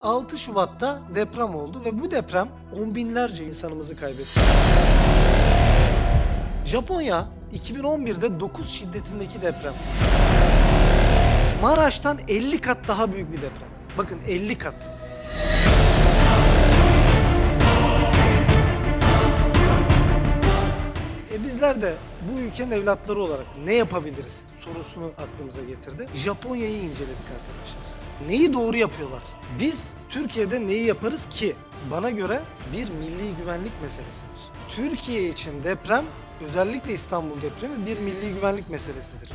6 Şubat'ta deprem oldu ve bu deprem on binlerce insanımızı kaybetti. Japonya 2011'de 9 şiddetindeki deprem. Maraş'tan 50 kat daha büyük bir deprem. Bakın 50 kat. E bizler de bu ülkenin evlatları olarak ne yapabiliriz sorusunu aklımıza getirdi. Japonya'yı inceledik arkadaşlar. Neyi doğru yapıyorlar? Biz Türkiye'de neyi yaparız ki? Bana göre bir milli güvenlik meselesidir. Türkiye için deprem, özellikle İstanbul depremi bir milli güvenlik meselesidir.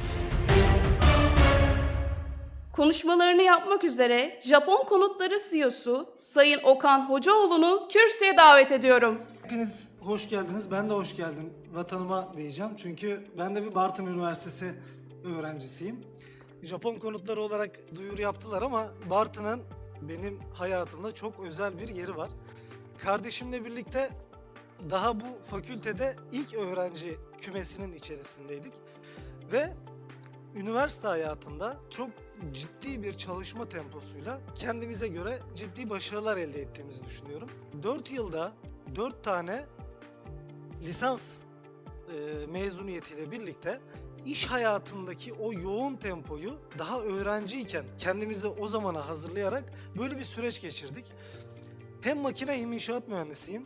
Konuşmalarını yapmak üzere Japon Konutları CEO'su Sayın Okan Hocaoğlu'nu kürsüye davet ediyorum. Hepiniz hoş geldiniz. Ben de hoş geldim vatanıma diyeceğim. Çünkü ben de bir Bartın Üniversitesi öğrencisiyim. Japon konutları olarak duyuru yaptılar ama Bartın'ın benim hayatımda çok özel bir yeri var. Kardeşimle birlikte daha bu fakültede ilk öğrenci kümesinin içerisindeydik. Ve üniversite hayatında çok ciddi bir çalışma temposuyla kendimize göre ciddi başarılar elde ettiğimizi düşünüyorum. 4 yılda 4 tane lisans e, mezuniyetiyle birlikte iş hayatındaki o yoğun tempoyu daha öğrenciyken kendimizi o zamana hazırlayarak böyle bir süreç geçirdik. Hem makine hem inşaat mühendisiyim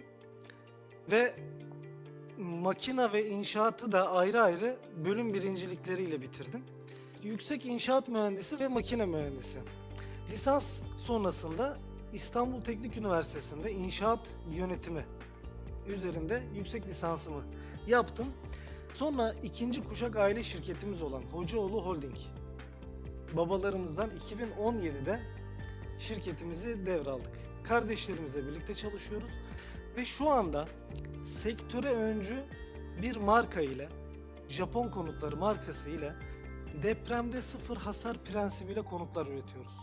ve makina ve inşaatı da ayrı ayrı bölüm birincilikleriyle bitirdim. Yüksek inşaat mühendisi ve makine mühendisi. Lisans sonrasında İstanbul Teknik Üniversitesi'nde inşaat yönetimi üzerinde yüksek lisansımı yaptım. Sonra ikinci kuşak aile şirketimiz olan Hocaoğlu Holding babalarımızdan 2017'de şirketimizi devraldık. Kardeşlerimizle birlikte çalışıyoruz ve şu anda sektöre öncü bir marka ile Japon konutları markası ile depremde sıfır hasar prensibiyle konutlar üretiyoruz.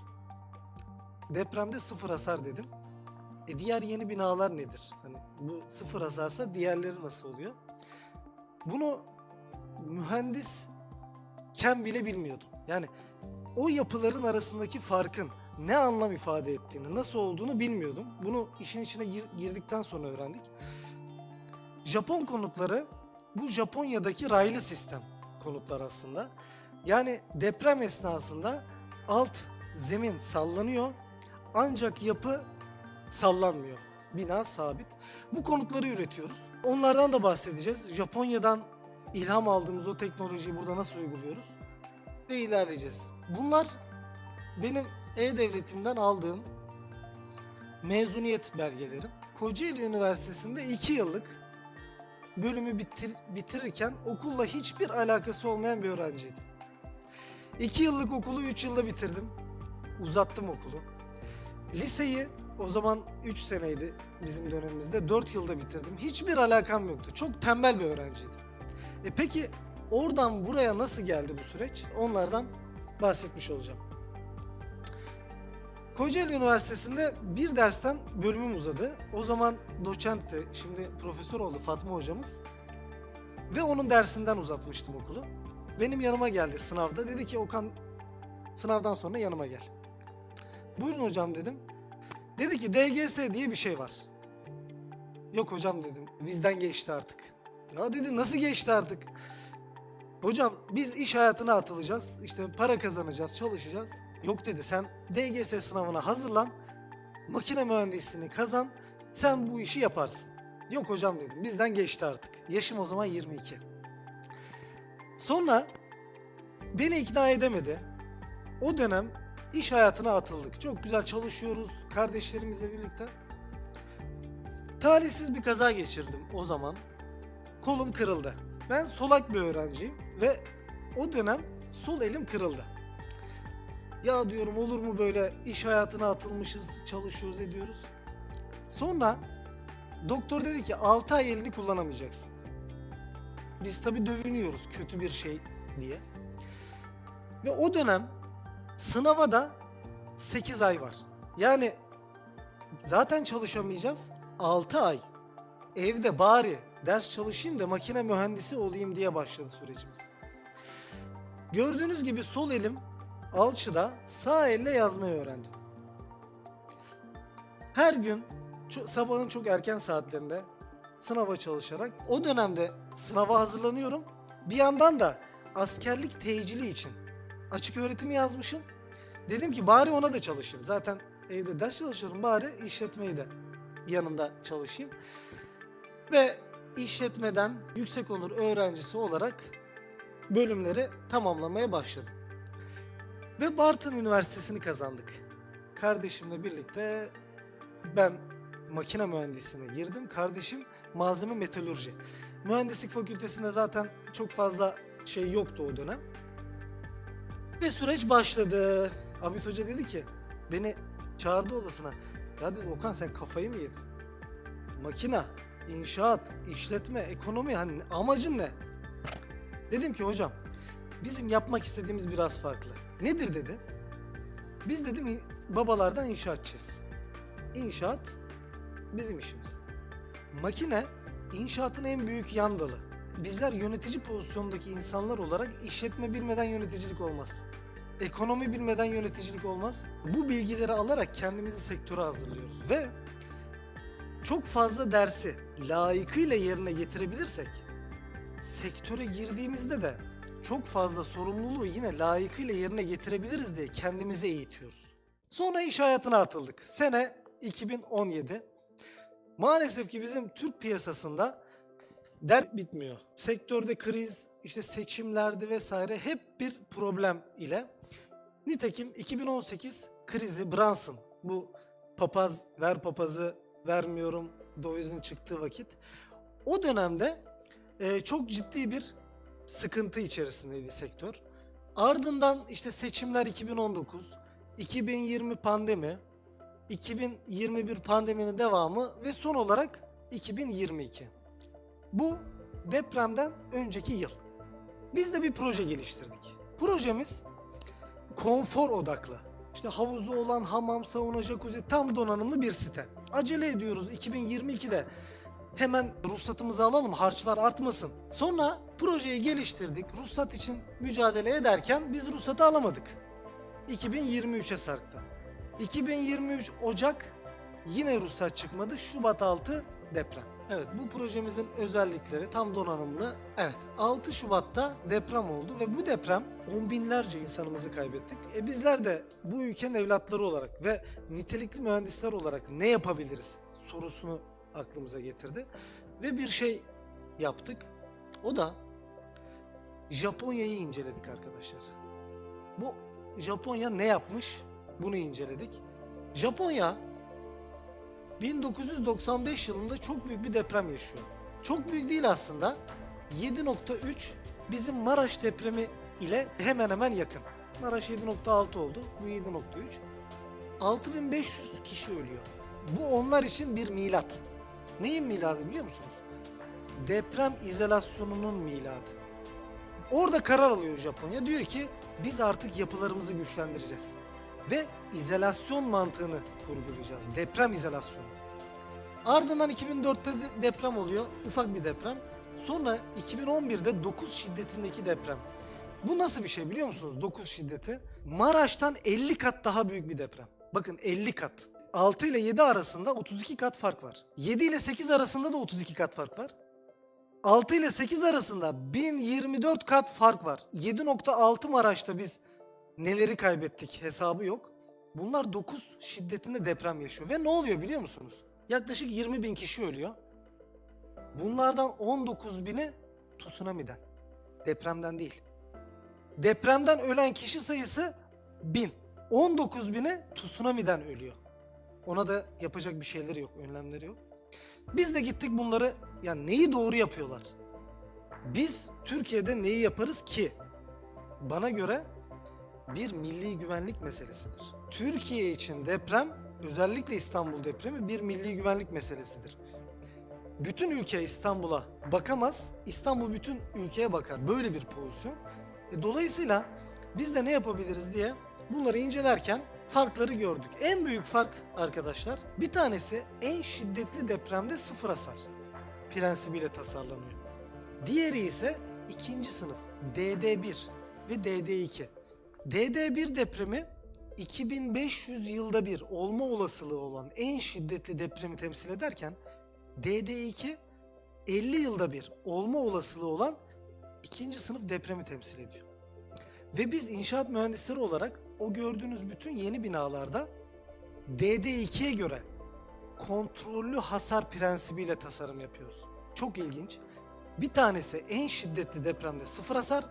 Depremde sıfır hasar dedim. E diğer yeni binalar nedir? Hani bu sıfır hasarsa diğerleri nasıl oluyor? Bunu mühendisken bile bilmiyordum. Yani o yapıların arasındaki farkın ne anlam ifade ettiğini, nasıl olduğunu bilmiyordum. Bunu işin içine gir- girdikten sonra öğrendik. Japon konutları bu Japonya'daki raylı sistem konutlar aslında. Yani deprem esnasında alt zemin sallanıyor ancak yapı sallanmıyor. Bina sabit. Bu konutları üretiyoruz. Onlardan da bahsedeceğiz. Japonya'dan ilham aldığımız o teknolojiyi burada nasıl uyguluyoruz ve ilerleyeceğiz. Bunlar benim E-Devletim'den aldığım mezuniyet belgelerim. Kocaeli Üniversitesi'nde 2 yıllık bölümü bitir, bitirirken okulla hiçbir alakası olmayan bir öğrenciydim. 2 yıllık okulu 3 yılda bitirdim. Uzattım okulu. Liseyi o zaman 3 seneydi bizim dönemimizde 4 yılda bitirdim. Hiçbir alakam yoktu. Çok tembel bir öğrenciydim. E peki oradan buraya nasıl geldi bu süreç? Onlardan bahsetmiş olacağım. Kocaeli Üniversitesi'nde bir dersten bölümüm uzadı. O zaman doçentti, şimdi profesör oldu Fatma hocamız. Ve onun dersinden uzatmıştım okulu. Benim yanıma geldi sınavda. Dedi ki Okan sınavdan sonra yanıma gel. Buyurun hocam dedim. Dedi ki DGS diye bir şey var. Yok hocam dedim. Bizden geçti artık. Ya dedi nasıl geçti artık? Hocam biz iş hayatına atılacağız. İşte para kazanacağız, çalışacağız. Yok dedi sen DGS sınavına hazırlan. Makine mühendisliğini kazan. Sen bu işi yaparsın. Yok hocam dedim. Bizden geçti artık. Yaşım o zaman 22. Sonra beni ikna edemedi. O dönem iş hayatına atıldık. Çok güzel çalışıyoruz kardeşlerimizle birlikte. Talihsiz bir kaza geçirdim o zaman. Kolum kırıldı. Ben solak bir öğrenciyim ve o dönem sol elim kırıldı. Ya diyorum olur mu böyle iş hayatına atılmışız, çalışıyoruz, ediyoruz. Sonra doktor dedi ki 6 ay elini kullanamayacaksın. Biz tabii dövünüyoruz kötü bir şey diye. Ve o dönem sınava da 8 ay var. Yani zaten çalışamayacağız 6 ay. Evde bari ders çalışayım da makine mühendisi olayım diye başladı sürecimiz. Gördüğünüz gibi sol elim alçıda sağ elle yazmayı öğrendim. Her gün sabahın çok erken saatlerinde sınava çalışarak o dönemde sınava hazırlanıyorum. Bir yandan da askerlik tecili için açık öğretimi yazmışım. Dedim ki bari ona da çalışayım. Zaten evde ders çalışıyorum bari işletmeyi de yanında çalışayım. Ve işletmeden yüksek onur öğrencisi olarak bölümleri tamamlamaya başladım. Ve Bartın Üniversitesi'ni kazandık. Kardeşimle birlikte ben makine mühendisliğine girdim. Kardeşim malzeme metalurji. Mühendislik fakültesinde zaten çok fazla şey yoktu o dönem. Ve süreç başladı. Abit Hoca dedi ki beni çağırdı odasına. Ya dedi Okan sen kafayı mı yedin? Makina, inşaat, işletme, ekonomi hani amacın ne? Dedim ki hocam bizim yapmak istediğimiz biraz farklı. Nedir dedi. Biz dedim babalardan inşaatçıyız. İnşaat bizim işimiz. Makine inşaatın en büyük yan dalı. Bizler yönetici pozisyondaki insanlar olarak işletme bilmeden yöneticilik olmaz. Ekonomi bilmeden yöneticilik olmaz. Bu bilgileri alarak kendimizi sektöre hazırlıyoruz ve çok fazla dersi layıkıyla yerine getirebilirsek sektöre girdiğimizde de çok fazla sorumluluğu yine layıkıyla yerine getirebiliriz diye kendimize eğitiyoruz. Sonra iş hayatına atıldık. Sene 2017. Maalesef ki bizim Türk piyasasında dert bitmiyor. Sektörde kriz, işte seçimlerde vesaire hep bir problem ile. Nitekim 2018 krizi Brunson bu papaz ver papazı vermiyorum dövizin çıktığı vakit. O dönemde e, çok ciddi bir sıkıntı içerisindeydi sektör. Ardından işte seçimler 2019, 2020 pandemi, 2021 pandeminin devamı ve son olarak 2022. Bu depremden önceki yıl. Biz de bir proje geliştirdik. Projemiz konfor odaklı. İşte havuzu olan hamam, sauna, jacuzzi tam donanımlı bir site. Acele ediyoruz 2022'de. Hemen ruhsatımızı alalım harçlar artmasın. Sonra projeyi geliştirdik. Ruhsat için mücadele ederken biz ruhsatı alamadık. 2023'e sarktı. 2023 Ocak yine ruhsat çıkmadı. Şubat 6 deprem. Evet bu projemizin özellikleri tam donanımlı. Evet 6 Şubat'ta deprem oldu ve bu deprem on binlerce insanımızı kaybettik. E bizler de bu ülkenin evlatları olarak ve nitelikli mühendisler olarak ne yapabiliriz sorusunu aklımıza getirdi. Ve bir şey yaptık. O da Japonya'yı inceledik arkadaşlar. Bu Japonya ne yapmış? Bunu inceledik. Japonya 1995 yılında çok büyük bir deprem yaşıyor. Çok büyük değil aslında. 7.3 bizim Maraş depremi ile hemen hemen yakın. Maraş 7.6 oldu. Bu 7.3. 6500 kişi ölüyor. Bu onlar için bir milat. Neyin miladı biliyor musunuz? Deprem izolasyonunun miladı. Orada karar alıyor Japonya. Diyor ki biz artık yapılarımızı güçlendireceğiz. Ve izolasyon mantığını kurgulayacağız. Deprem izolasyonu. Ardından 2004'te de deprem oluyor. Ufak bir deprem. Sonra 2011'de 9 şiddetindeki deprem. Bu nasıl bir şey biliyor musunuz? 9 şiddeti. Maraş'tan 50 kat daha büyük bir deprem. Bakın 50 kat. 6 ile 7 arasında 32 kat fark var. 7 ile 8 arasında da 32 kat fark var. 6 ile 8 arasında 1024 kat fark var. 7.6 Maraş'ta biz neleri kaybettik hesabı yok. Bunlar 9 şiddetinde deprem yaşıyor. Ve ne oluyor biliyor musunuz? Yaklaşık 20 bin kişi ölüyor. Bunlardan 19 bini tsunami'den. Depremden değil. Depremden ölen kişi sayısı 1000. 19 bini tsunami'den ölüyor. Ona da yapacak bir şeyleri yok, önlemleri yok. Biz de gittik bunları, yani neyi doğru yapıyorlar? Biz Türkiye'de neyi yaparız ki? Bana göre bir milli güvenlik meselesidir. Türkiye için deprem, özellikle İstanbul depremi bir milli güvenlik meselesidir. Bütün ülke İstanbul'a bakamaz, İstanbul bütün ülkeye bakar. Böyle bir pozisyon. E, dolayısıyla biz de ne yapabiliriz diye bunları incelerken farkları gördük. En büyük fark arkadaşlar bir tanesi en şiddetli depremde sıfır hasar prensibiyle tasarlanıyor. Diğeri ise ikinci sınıf DD1 ve DD2. DD1 depremi 2500 yılda bir olma olasılığı olan en şiddetli depremi temsil ederken DD2 50 yılda bir olma olasılığı olan ikinci sınıf depremi temsil ediyor. Ve biz inşaat mühendisleri olarak o gördüğünüz bütün yeni binalarda DD2'ye göre kontrollü hasar prensibiyle tasarım yapıyoruz. Çok ilginç. Bir tanesi en şiddetli depremde sıfır hasar,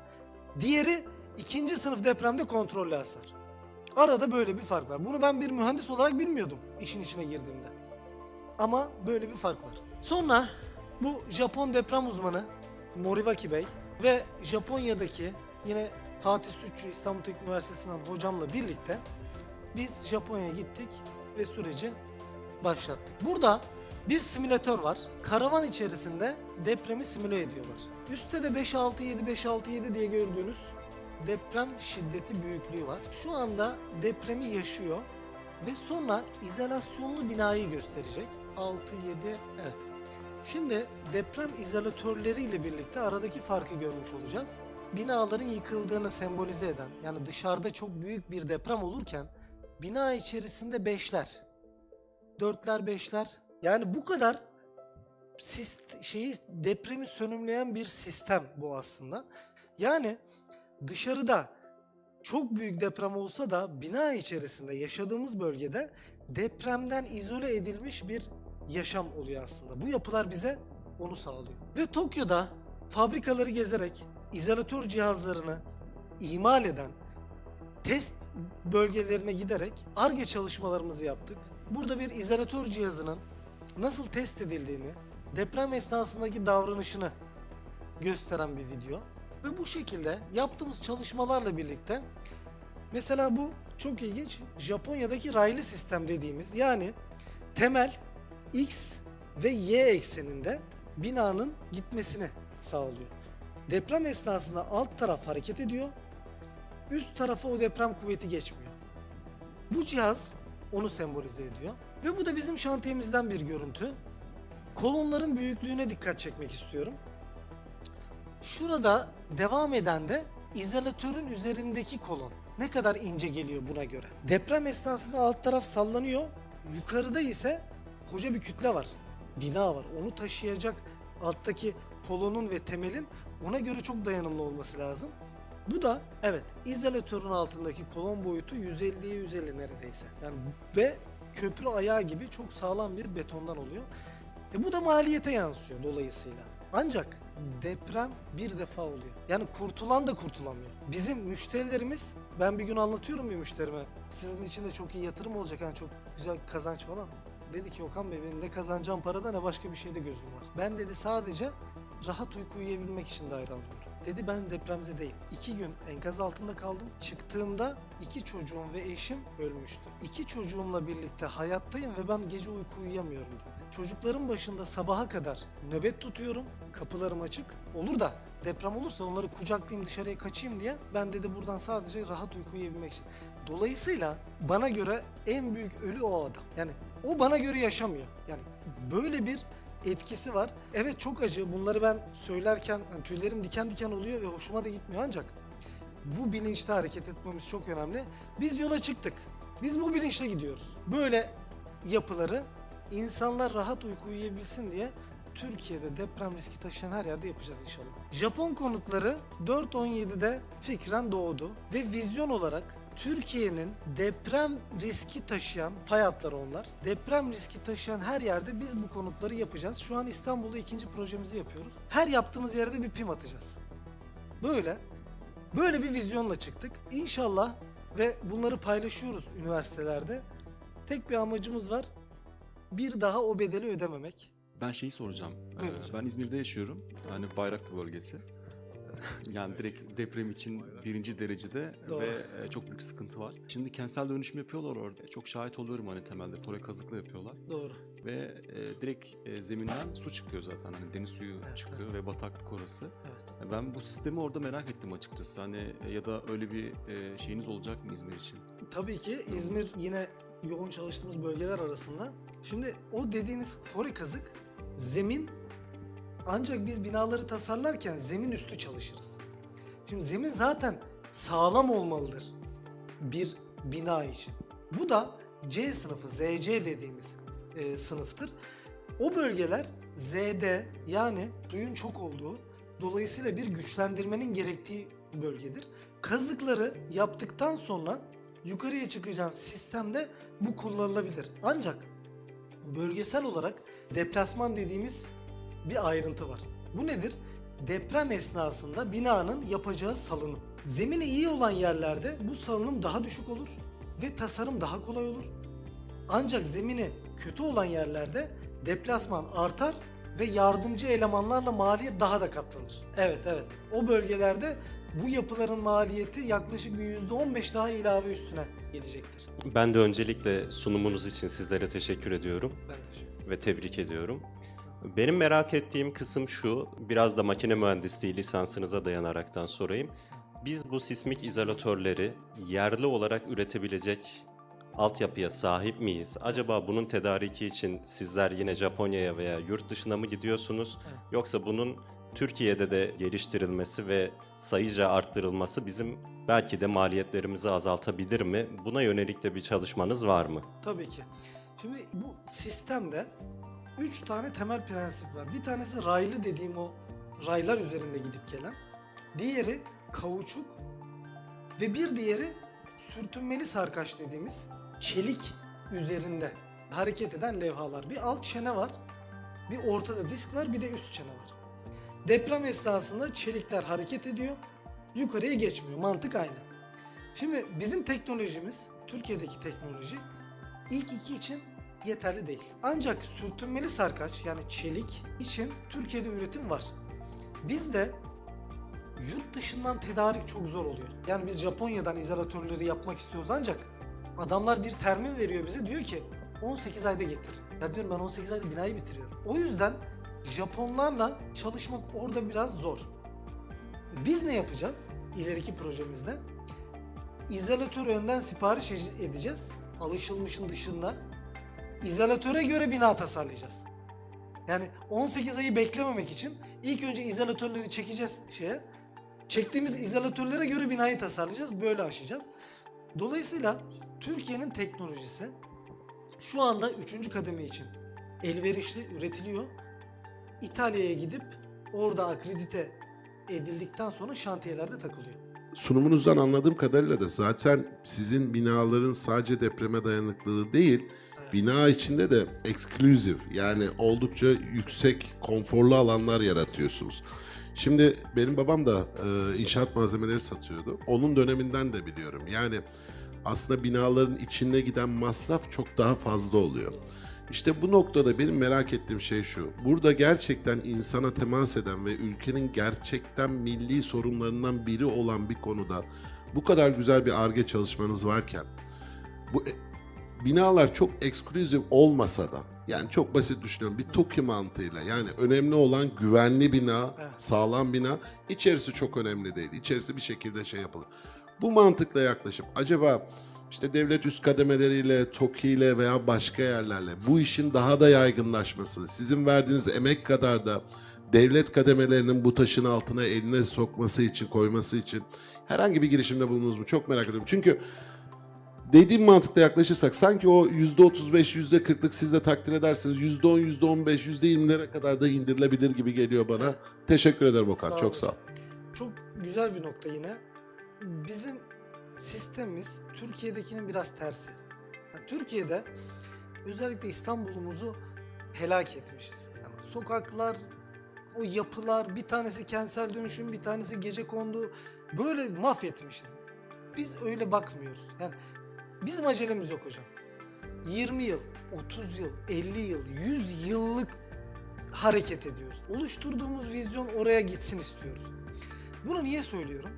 diğeri ikinci sınıf depremde kontrollü hasar. Arada böyle bir fark var. Bunu ben bir mühendis olarak bilmiyordum işin içine girdiğimde. Ama böyle bir fark var. Sonra bu Japon deprem uzmanı Moriwaki Bey ve Japonya'daki yine Fatih Sütçü İstanbul Teknik Üniversitesi'nden hocamla birlikte biz Japonya'ya gittik ve süreci başlattık. Burada bir simülatör var. Karavan içerisinde depremi simüle ediyorlar. Üstte de 567 567 diye gördüğünüz deprem şiddeti büyüklüğü var. Şu anda depremi yaşıyor ve sonra izolasyonlu binayı gösterecek. 6 7 evet. Şimdi deprem izolatörleriyle birlikte aradaki farkı görmüş olacağız. Binaların yıkıldığını sembolize eden yani dışarıda çok büyük bir deprem olurken bina içerisinde beşler, dörtler, beşler yani bu kadar sist şeyi depremi sönümleyen bir sistem bu aslında. Yani dışarıda çok büyük deprem olsa da bina içerisinde yaşadığımız bölgede depremden izole edilmiş bir yaşam oluyor aslında. Bu yapılar bize onu sağlıyor. Ve Tokyo'da fabrikaları gezerek izolatör cihazlarını imal eden test bölgelerine giderek ARGE çalışmalarımızı yaptık. Burada bir izolatör cihazının nasıl test edildiğini, deprem esnasındaki davranışını gösteren bir video. Ve bu şekilde yaptığımız çalışmalarla birlikte mesela bu çok ilginç Japonya'daki raylı sistem dediğimiz yani temel X ve Y ekseninde binanın gitmesini sağlıyor. Deprem esnasında alt taraf hareket ediyor. Üst tarafa o deprem kuvveti geçmiyor. Bu cihaz onu sembolize ediyor. Ve bu da bizim şantiyemizden bir görüntü. Kolonların büyüklüğüne dikkat çekmek istiyorum. Şurada devam eden de izolatörün üzerindeki kolon. Ne kadar ince geliyor buna göre. Deprem esnasında alt taraf sallanıyor. Yukarıda ise koca bir kütle var. Bina var. Onu taşıyacak alttaki kolonun ve temelin ona göre çok dayanımlı olması lazım. Bu da evet izolatörün altındaki kolon boyutu 150'ye 150 neredeyse. Yani ve köprü ayağı gibi çok sağlam bir betondan oluyor. E bu da maliyete yansıyor dolayısıyla. Ancak deprem bir defa oluyor. Yani kurtulan da kurtulamıyor. Bizim müşterilerimiz, ben bir gün anlatıyorum bir müşterime. Sizin için de çok iyi yatırım olacak, yani çok güzel kazanç falan. Dedi ki Okan Bey benim ne kazanacağım parada ne başka bir şeyde gözüm var. Ben dedi sadece rahat uyku uyuyabilmek için daire alıyorum. Dedi ben depremzedeyim. İki gün enkaz altında kaldım. Çıktığımda iki çocuğum ve eşim ölmüştü. İki çocuğumla birlikte hayattayım ve ben gece uyku uyuyamıyorum dedi. Çocukların başında sabaha kadar nöbet tutuyorum. Kapılarım açık. Olur da deprem olursa onları kucaklayayım dışarıya kaçayım diye ben dedi buradan sadece rahat uyku uyuyabilmek için. Dolayısıyla bana göre en büyük ölü o adam. Yani o bana göre yaşamıyor. Yani böyle bir etkisi var. Evet çok acı. Bunları ben söylerken tüylerim diken diken oluyor ve hoşuma da gitmiyor ancak bu bilinçte hareket etmemiz çok önemli. Biz yola çıktık. Biz bu bilinçle gidiyoruz. Böyle yapıları insanlar rahat uyku uyuyabilsin diye Türkiye'de deprem riski taşıyan her yerde yapacağız inşallah. Japon konutları 4.17'de fikren doğdu ve vizyon olarak Türkiye'nin deprem riski taşıyan fay hatları onlar. Deprem riski taşıyan her yerde biz bu konutları yapacağız. Şu an İstanbul'da ikinci projemizi yapıyoruz. Her yaptığımız yerde bir pim atacağız. Böyle böyle bir vizyonla çıktık. İnşallah ve bunları paylaşıyoruz üniversitelerde. Tek bir amacımız var. Bir daha o bedeli ödememek. Ben şeyi soracağım. Ee, ben İzmir'de yaşıyorum. Yani Bayraklı bölgesi. yani direkt deprem için birinci derecede Doğru. ve e, çok büyük sıkıntı var. Şimdi kentsel dönüşüm yapıyorlar orada. Çok şahit oluyorum hani temelde fore kazıkla yapıyorlar. Doğru. Ve e, direkt e, zeminden su çıkıyor zaten. Hani deniz suyu Evet, çıkıyor ve bataklık orası. Evet. Ben bu sistemi orada merak ettim açıkçası. Hani ya da öyle bir e, şeyiniz olacak mı İzmir için? Tabii ki İzmir yine yoğun çalıştığımız bölgeler arasında. Şimdi o dediğiniz fore kazık zemin ancak biz binaları tasarlarken zemin üstü çalışırız. Şimdi zemin zaten sağlam olmalıdır bir bina için. Bu da C sınıfı, ZC dediğimiz e, sınıftır. O bölgeler Z'de yani suyun çok olduğu, dolayısıyla bir güçlendirmenin gerektiği bölgedir. Kazıkları yaptıktan sonra yukarıya çıkacağın sistemde bu kullanılabilir. Ancak bölgesel olarak deplasman dediğimiz bir ayrıntı var. Bu nedir? Deprem esnasında binanın yapacağı salınım. Zemini iyi olan yerlerde bu salınım daha düşük olur ve tasarım daha kolay olur. Ancak zemini kötü olan yerlerde deplasman artar ve yardımcı elemanlarla maliyet daha da katlanır. Evet evet. O bölgelerde bu yapıların maliyeti yaklaşık bir %15 daha ilave üstüne gelecektir. Ben de öncelikle sunumunuz için sizlere teşekkür ediyorum Ben teşekkür ve tebrik ediyorum. Benim merak ettiğim kısım şu, biraz da makine mühendisliği lisansınıza dayanaraktan sorayım. Biz bu sismik izolatörleri yerli olarak üretebilecek altyapıya sahip miyiz? Acaba bunun tedariki için sizler yine Japonya'ya veya yurt dışına mı gidiyorsunuz? Evet. Yoksa bunun Türkiye'de de geliştirilmesi ve sayıca arttırılması bizim belki de maliyetlerimizi azaltabilir mi? Buna yönelik de bir çalışmanız var mı? Tabii ki. Şimdi bu sistemde 3 tane temel prensip var. Bir tanesi raylı dediğim o raylar üzerinde gidip gelen. Diğeri kauçuk ve bir diğeri sürtünmeli sarkaç dediğimiz çelik üzerinde hareket eden levhalar. Bir alt çene var, bir ortada disk var, bir de üst çene var. Deprem esnasında çelikler hareket ediyor, yukarıya geçmiyor. Mantık aynı. Şimdi bizim teknolojimiz, Türkiye'deki teknoloji ilk iki için yeterli değil. Ancak sürtünmeli sarkaç yani çelik için Türkiye'de üretim var. Bizde yurt dışından tedarik çok zor oluyor. Yani biz Japonya'dan izolatörleri yapmak istiyoruz ancak adamlar bir termin veriyor bize diyor ki 18 ayda getir. Ya diyorum ben 18 ayda binayı bitiriyorum. O yüzden Japonlarla çalışmak orada biraz zor. Biz ne yapacağız ileriki projemizde? İzolatör önden sipariş ed- edeceğiz. Alışılmışın dışında. İzolatöre göre bina tasarlayacağız. Yani 18 ayı beklememek için ilk önce izolatörleri çekeceğiz şeye. Çektiğimiz izolatörlere göre binayı tasarlayacağız. Böyle aşacağız. Dolayısıyla Türkiye'nin teknolojisi şu anda 3. kademe için elverişli üretiliyor. İtalya'ya gidip orada akredite edildikten sonra şantiyelerde takılıyor. Sunumunuzdan anladığım kadarıyla da zaten sizin binaların sadece depreme dayanıklılığı değil. Bina içinde de exclusive yani oldukça yüksek konforlu alanlar yaratıyorsunuz. Şimdi benim babam da e, inşaat malzemeleri satıyordu. Onun döneminden de biliyorum. Yani aslında binaların içine giden masraf çok daha fazla oluyor. İşte bu noktada benim merak ettiğim şey şu. Burada gerçekten insana temas eden ve ülkenin gerçekten milli sorunlarından biri olan bir konuda bu kadar güzel bir arge çalışmanız varken bu binalar çok eksklusif olmasa da yani çok basit düşünüyorum bir TOKİ mantığıyla yani önemli olan güvenli bina, sağlam bina içerisi çok önemli değil. İçerisi bir şekilde şey yapılır. Bu mantıkla yaklaşıp acaba işte devlet üst kademeleriyle, TOKİ ile veya başka yerlerle bu işin daha da yaygınlaşması, sizin verdiğiniz emek kadar da devlet kademelerinin bu taşın altına eline sokması için, koyması için herhangi bir girişimde bulundunuz mu? Çok merak ediyorum. Çünkü dediğim mantıkla yaklaşırsak sanki o %35, %40'lık siz de takdir edersiniz. %10, %15, %20'lere kadar da indirilebilir gibi geliyor bana. Teşekkür ederim Okan. Sağ çok sağ ol. Çok güzel bir nokta yine. Bizim sistemimiz Türkiye'dekinin biraz tersi. Yani Türkiye'de özellikle İstanbul'umuzu helak etmişiz. Yani sokaklar, o yapılar, bir tanesi kentsel dönüşüm, bir tanesi gece kondu. Böyle mahvetmişiz. Biz öyle bakmıyoruz. Yani bizim acelemiz yok hocam. 20 yıl, 30 yıl, 50 yıl, 100 yıllık hareket ediyoruz. Oluşturduğumuz vizyon oraya gitsin istiyoruz. Bunu niye söylüyorum?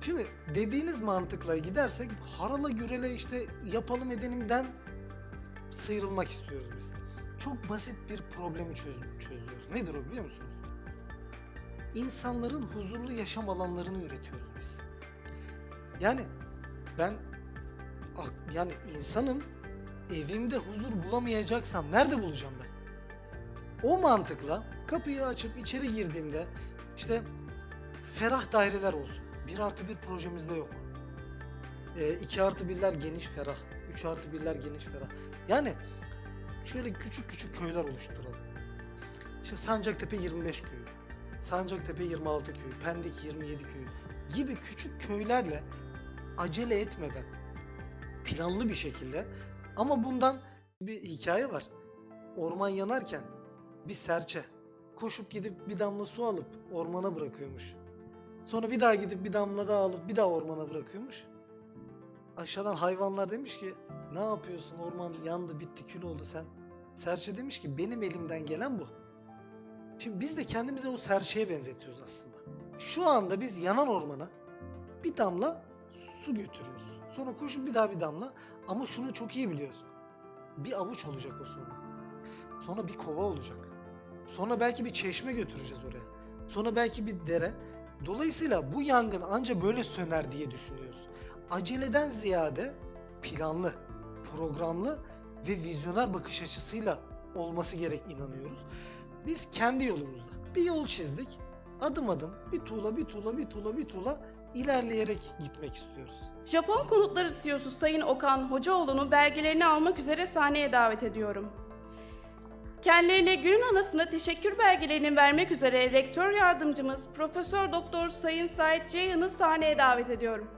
Şimdi dediğiniz mantıkla gidersek harala gürele işte yapalım edenimden sıyrılmak istiyoruz biz. Çok basit bir problemi çöz- çözüyoruz. Nedir o biliyor musunuz? İnsanların huzurlu yaşam alanlarını üretiyoruz biz. Yani ben yani insanım evimde huzur bulamayacaksam nerede bulacağım ben? O mantıkla kapıyı açıp içeri girdiğimde işte ferah daireler olsun. Bir artı bir projemizde yok. E, 2 artı birler geniş ferah. 3 artı birler geniş ferah. Yani şöyle küçük küçük köyler oluşturalım. İşte Sancaktepe 25 köyü. Sancaktepe 26 köyü. Pendik 27 köyü. Gibi küçük köylerle acele etmeden planlı bir şekilde ama bundan bir hikaye var. Orman yanarken bir serçe koşup gidip bir damla su alıp ormana bırakıyormuş. Sonra bir daha gidip bir damla daha alıp bir daha ormana bırakıyormuş. Aşağıdan hayvanlar demiş ki ne yapıyorsun orman yandı bitti kül oldu sen. Serçe demiş ki benim elimden gelen bu. Şimdi biz de kendimize o serçeye benzetiyoruz aslında. Şu anda biz yanan ormana bir damla su götürüyoruz. Sonra koşup bir daha bir damla ama şunu çok iyi biliyoruz. Bir avuç olacak o sonra. Sonra bir kova olacak. Sonra belki bir çeşme götüreceğiz oraya. Sonra belki bir dere. Dolayısıyla bu yangın anca böyle söner diye düşünüyoruz. Aceleden ziyade planlı, programlı ve vizyoner bakış açısıyla olması gerek inanıyoruz. Biz kendi yolumuzda bir yol çizdik. Adım adım bir tuğla bir tuğla bir tuğla bir tuğla ilerleyerek gitmek istiyoruz. Japon Konutları CEO'su Sayın Okan Hocaoğlu'nu belgelerini almak üzere sahneye davet ediyorum. Kendilerine günün anısına teşekkür belgelerini vermek üzere rektör yardımcımız Profesör Doktor Sayın Sait Ceyhan'ı sahneye davet ediyorum.